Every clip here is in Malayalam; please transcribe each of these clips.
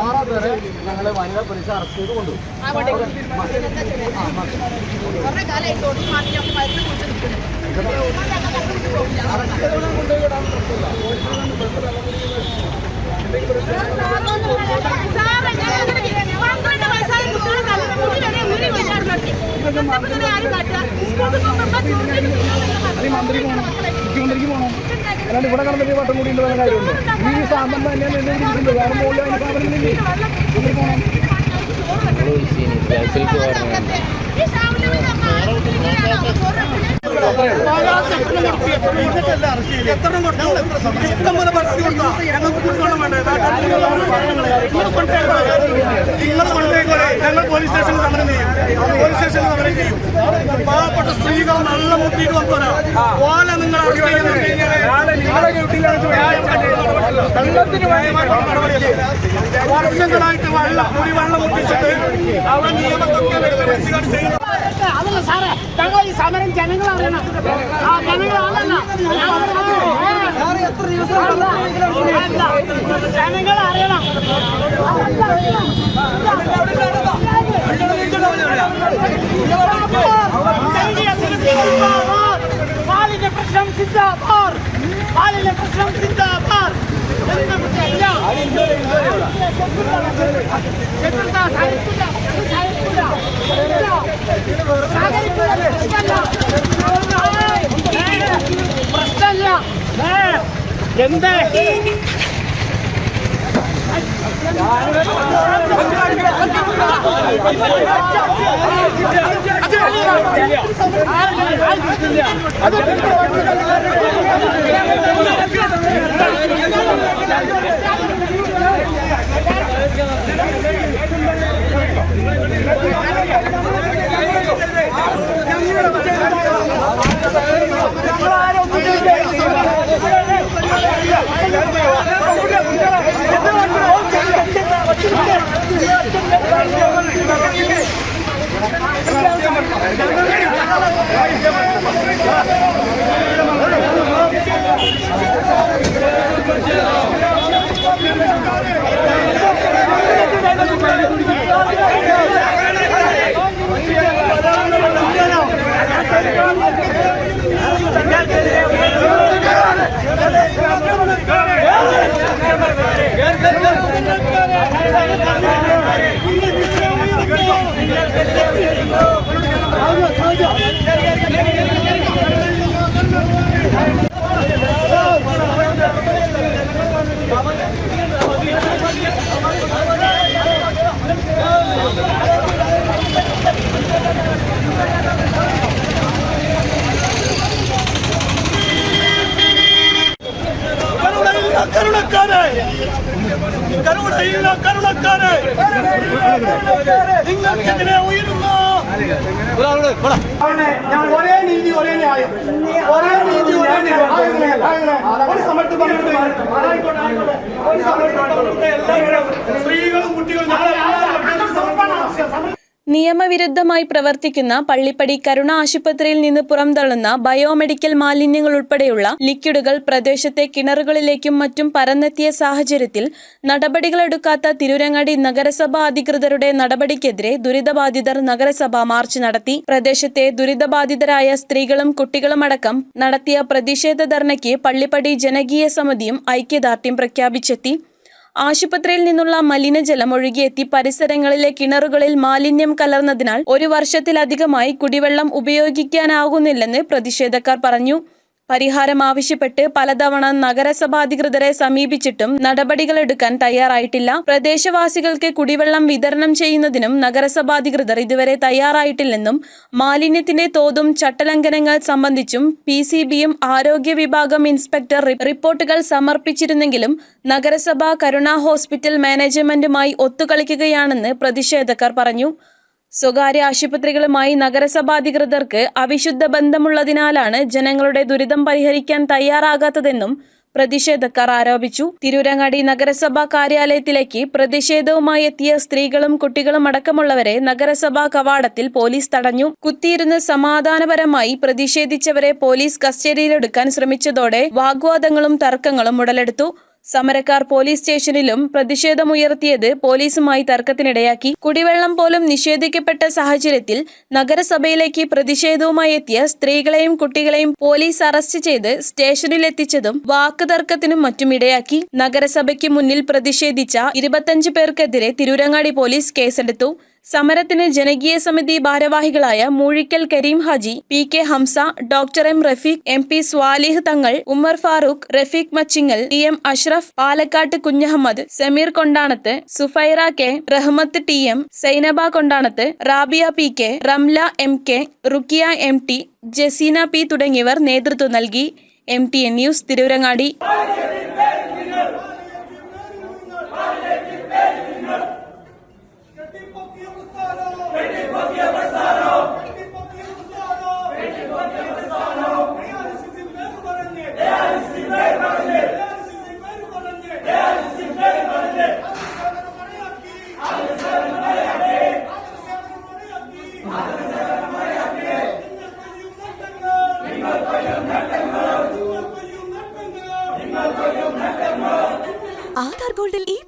ആറാത്തുവരെ ഞങ്ങൾ വനിതാ പോലീസ് അറസ്റ്റ് ചെയ്ത് നിൽക്കുന്നത് മന്ത്രി മുഖ്യമന്ത്രിക്ക് പോകണം അല്ലാണ്ട് ഇവിടെ കടന്നിട്ട് വട്ടം കൂടി ഉള്ള കാര്യമുണ്ട്? ഈ സാധനം തന്നെയാണ് എന്നെ ഇരിക്കുന്നത് കാരണം മുകളിൽ അതിന് സാധനങ്ങളില്ലേ മന്ത്രി പോകണം നിങ്ങൾ കൊണ്ടേക്കോളെ ഞങ്ങൾ പോലീസ് സ്റ്റേഷനിൽ സമരം ചെയ്യും പോലീസ് സ്റ്റേഷനിൽ സമരം ചെയ്യും പാവപ്പെട്ട സ്ത്രീകൾ നല്ല മുട്ടിയിട്ട് വന്നോരാ ഓല നിങ്ങൾ വർഷങ്ങളായിട്ട് വെള്ളം കുടി വെള്ളം മുട്ടിച്ചിട്ട് അവൻ നിയമത്തൊക്കെ ചെയ്യുന്നു. അതല്ല സാറേ. ഞങ്ങൾ ഈ സമരം ജനങ്ങൾ അറിയണം ആ ജനങ്ങൾ ജനങ്ങൾ അറിയണം പാലിന്റെ പ്രശ്നം സിന്ദാബാർ പാലിന്റെ പ്രശ്നം സിന്ദാബാർ പ്രശ്നമില്ല എന്തേ? Let's go! கருணக்காரே கருணை கருணக்காரே உங்களுக்கு உயிர் ഞാൻ ഒരേ നീതി ഒരേ ന്യായം. ഒരേ നീതി ഒരേ ന്യായം. ഒരു സമയത്ത് പറഞ്ഞിട്ട് ആയിക്കോട്ടെ, ആയിക്കോട്ടെ. ഒരു സമയത്ത് പറഞ്ഞിട്ട് എല്ലാവരും സ്ത്രീകളും കുട്ടികളും ഞങ്ങളെല്ലാവരും സമർപ്പണം നിയമവിരുദ്ധമായി പ്രവർത്തിക്കുന്ന പള്ളിപ്പടി കരുണ ആശുപത്രിയിൽ നിന്ന് പുറംതള്ളുന്ന ബയോമെഡിക്കൽ മാലിന്യങ്ങൾ ഉൾപ്പെടെയുള്ള ലിക്വിഡുകൾ പ്രദേശത്തെ കിണറുകളിലേക്കും മറ്റും പരന്നെത്തിയ സാഹചര്യത്തിൽ നടപടികളെടുക്കാത്ത തിരൂരങ്ങാടി നഗരസഭാ അധികൃതരുടെ നടപടിക്കെതിരെ ദുരിതബാധിതർ നഗരസഭ മാർച്ച് നടത്തി. പ്രദേശത്തെ ദുരിതബാധിതരായ സ്ത്രീകളും കുട്ടികളുമടക്കം നടത്തിയ പ്രതിഷേധ ധർണയ്ക്ക് പള്ളിപ്പടി ജനകീയ സമിതിയും ഐക്യദാർഢ്യം പ്രഖ്യാപിച്ചെത്തി. ആശുപത്രിയിൽ നിന്നുള്ള മലിനജലം ഒഴുകിയെത്തി പരിസരങ്ങളിലെ കിണറുകളിൽ മാലിന്യം കലർന്നതിനാൽ ഒരു വർഷത്തിലധികമായി കുടിവെള്ളം ഉപയോഗിക്കാനാകുന്നില്ലെന്ന് പ്രതിഷേധക്കാർ പറഞ്ഞു. പരിഹാരം ആവശ്യപ്പെട്ട് പലതവണ നഗരസഭാധികൃതരെ സമീപിച്ചിട്ടും നടപടികളെടുക്കാൻ തയ്യാറായിട്ടില്ല. പ്രദേശവാസികൾക്ക് കുടിവെള്ളം വിതരണം ചെയ്യുന്നതിനും നഗരസഭാധികൃതർ ഇതുവരെ തയ്യാറായിട്ടില്ലെന്നും മാലിന്യത്തിന്റെ തോതും ചട്ടലംഘനങ്ങൾ സംബന്ധിച്ചും പി സി ബിയും ആരോഗ്യ വിഭാഗം ഇൻസ്പെക്ടർ റിപ്പോർട്ടുകൾ സമർപ്പിച്ചിരുന്നെങ്കിലും നഗരസഭ കരുണ ഹോസ്പിറ്റൽ മാനേജ്മെന്റുമായി ഒത്തുകളിക്കുകയാണെന്ന് പ്രതിഷേധക്കാർ പറഞ്ഞു. സ്വകാര്യ ആശുപത്രികളുമായി നഗരസഭാധികൃതർക്ക് അവിശുദ്ധ ബന്ധമുള്ളതിനാലാണ് ജനങ്ങളുടെ ദുരിതം പരിഹരിക്കാൻ തയ്യാറാകാത്തതെന്നും പ്രതിഷേധക്കാർ ആരോപിച്ചു. തിരൂരങ്ങാടി നഗരസഭാ കാര്യാലയത്തിലേക്ക് പ്രതിഷേധവുമായി എത്തിയ സ്ത്രീകളും കുട്ടികളും അടക്കമുള്ളവരെ നഗരസഭാ കവാടത്തിൽ പോലീസ് തടഞ്ഞു. കുത്തിയിരുന്ന് സമാധാനപരമായി പ്രതിഷേധിച്ചവരെ പോലീസ് കസ്റ്റഡിയിലെടുക്കാൻ ശ്രമിച്ചതോടെ വാഗ്വാദങ്ങളും തർക്കങ്ങളും ഉടലെടുത്തു. സമരക്കാർ പോലീസ് സ്റ്റേഷനിലും പ്രതിഷേധമുയർത്തിയത് പോലീസുമായി തർക്കത്തിനിടയാക്കി. കുടിവെള്ളം പോലും നിഷേധിക്കപ്പെട്ട സാഹചര്യത്തിൽ നഗരസഭയിലേക്ക് പ്രതിഷേധവുമായി എത്തിയ സ്ത്രീകളെയും കുട്ടികളെയും പോലീസ് അറസ്റ്റ് ചെയ്ത് സ്റ്റേഷനിലെത്തിച്ചതും വാക്കുതർക്കത്തിനും മറ്റും ഇടയാക്കി നഗരസഭയ്ക്ക് മുന്നിൽ പ്രതിഷേധിച്ച ഇരുപത്തഞ്ച് പേർക്കെതിരെ തിരൂരങ്ങാടി പോലീസ് കേസെടുത്തു. സമരത്തിന് ജനകീയ സമിതി ഭാരവാഹികളായ Moozhikkal Kareem Haji P K Hamsa doctor M Rafeeq M P Swalih Thangal Ummer Farooq Rafeeq Machingal T M Ashraf Palakkat Kunhahammed Sameer Kondanath Sufaira K Rahmath T M Zainaba Kondanath Rabiya P K Ramla M K Rukkiya M T Jaseena P തുടങ്ങിയവർ നേതൃത്വം നൽകി. M T N news Tirurangadi.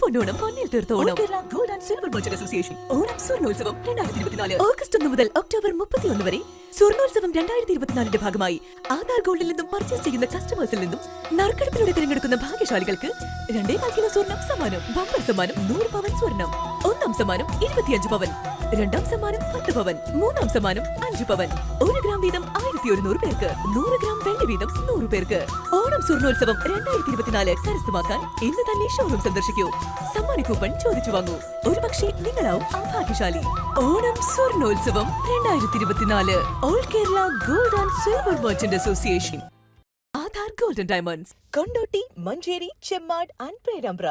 Ponnonam Kerala gold and silver merchant association. Onam സ്വർണോത്സവം രണ്ടായിരത്തി ഇരുപത്തിനാല്. ഓഗസ്റ്റ് ഒന്ന് മുതൽ ഒക്ടോബർ മുപ്പത്തിയൊന്ന് വരെ സ്വർണോത്സവം രണ്ടായിരത്തി ഇരുപത്തിനാലിന്റെ ഭാഗമായി ആധാർ ഗോൾഡിൽ നിന്നും പർച്ചേസ് ചെയ്യുന്ന കസ്റ്റമേഴ്സിൽ നിന്നും നറുക്കെടുപ്പിലൂടെ തിരഞ്ഞെടുക്കുന്ന ഭാഗ്യശാലികൾക്ക് രണ്ടേ കാൽ സ്വർണം സമ്മാനം ബമ്പർ സമ്മാനം നൂറ് പവൻ സ്വർണം ഒന്നാം സമ്മാനം ഇരുപത്തിയഞ്ച് പവൻ രണ്ടാം സമ്മാനം പത്ത് പവൻ മൂന്നാം സമ്മാനം അഞ്ച് പവൻ. ഒരു ഗ്രാം വീതം ആയിരത്തി ഒരുന്നൂറ് പേർക്ക് നൂറ് ഗ്രാം വെള്ളി വീതം നൂറ് പേർക്ക്. ഓണം സ്വർണോത്സവം രണ്ടായിരത്തി ഇരുപത്തിനാല് കരസ്ഥമാക്കാൻ ഇന്ന് തന്നെ ഷോറൂം സന്ദർശിക്കൂ. സമ്മാന ചോദിച്ചു വാങ്ങൂ. ഒരുപക്ഷെ നിങ്ങളാവും ആ ഭാഗ്യശാലി. ഓണം സ്വർണോത്സവം രണ്ടായിരത്തി ഇരുപത്തിനാല് all Kerala gold and silver merchant association Aadhaar golden diamonds Kondotty Manjeri Chemmad and Perambra